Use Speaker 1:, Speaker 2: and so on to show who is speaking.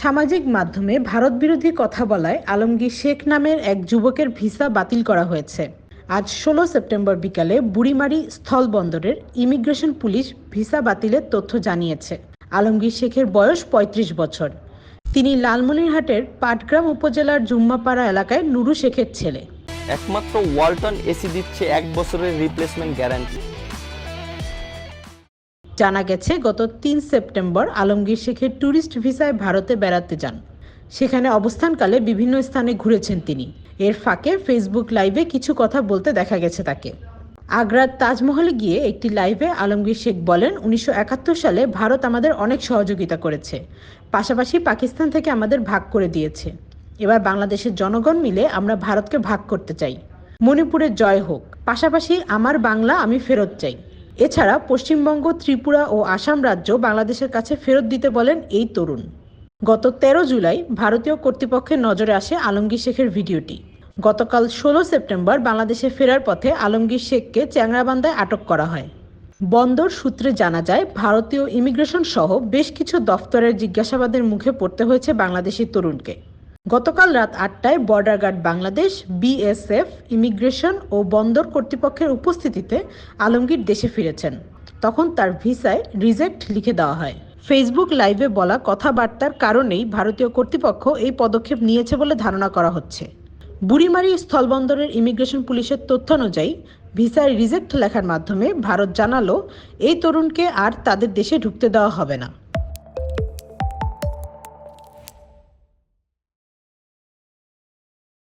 Speaker 1: সামাজিক মাধ্যমে ভারত বিরোধী কথা বলায় আলমগীর শেখ নামের এক যুবকের ভিসা বাতিল করা হয়েছে। আজ ষোলো সেপ্টেম্বর বিকালে বুড়িমারি স্থলবন্দরের ইমিগ্রেশন পুলিশ ভিসা বাতিলের তথ্য জানিয়েছে। আলমগীর শেখের বয়স ৩৫ বছর। তিনি লালমনিরহাটের পাটগ্রাম উপজেলার জুম্মাপাড়া এলাকায় নুরু শেখের ছেলে।
Speaker 2: একমাত্র ওয়ালটন এসি দিচ্ছে এক বছরের রিপ্লেসমেন্ট গ্যারান্টি
Speaker 1: জানা গেছে, গত তিন সেপ্টেম্বর আলমগীর শেখের ট্যুরিস্ট ভিসায় ভারতে বেড়াতে যান। সেখানে অবস্থানকালে বিভিন্ন স্থানে ঘুরেছেন তিনি। এর ফাঁকে ফেসবুক লাইভে কিছু কথা বলতে দেখা গেছে তাকে। আগ্রার তাজমহলে গিয়ে একটি লাইভে আলমগীর শেখ বলেন, উনিশশো একাত্তর সালে ভারত আমাদের অনেক সহযোগিতা করেছে। পাশাপাশি পাকিস্তান থেকে আমাদের ভাগ করে দিয়েছে। এবার বাংলাদেশের জনগণ মিলে আমরা ভারতকে ভাগ করতে চাই। মণিপুরের জয় হোক। পাশাপাশি আমার বাংলা আমি ফেরত চাই। এছাড়া পশ্চিমবঙ্গ, ত্রিপুরা ও আসাম রাজ্য বাংলাদেশের কাছে ফেরত দিতে বলেন এই তরুণ। গত তেরো জুলাই ভারতীয় কর্তৃপক্ষের নজরে আসে আলমগীর শেখের ভিডিওটি। গতকাল ষোলো সেপ্টেম্বর বাংলাদেশে ফেরার পথে আলমগীর শেখকে চ্যাংরাবান্ধায় আটক করা হয়। বন্দর সূত্রে জানা যায়, ভারতীয় ইমিগ্রেশন সহ বেশ কিছু দফতরের জিজ্ঞাসাবাদের মুখে পড়তে হয়েছে বাংলাদেশি তরুণকে। গতকাল রাত আটটায় border guard Bangladesh, BSF, immigration ও বন্দর কর্তৃপক্ষের উপস্থিতিতে আলমগীর দেশে ফিরেছেন। তখন তার ভিসায় রিজেক্ট লিখে দেওয়া হয়। ফেসবুক লাইভে বলা কথাবার্তার কারণেই ভারতীয় কর্তৃপক্ষ এই পদক্ষেপ নিয়েছে বলে ধারণা করা হচ্ছে। বুড়িমারি স্থলবন্দরের ইমিগ্রেশন পুলিশের তথ্য অনুযায়ী, ভিসায় রিজেক্ট লেখার মাধ্যমে ভারত জানালো, এই তরুণকে আর তাদের দেশে ঢুকতে দেওয়া হবে না।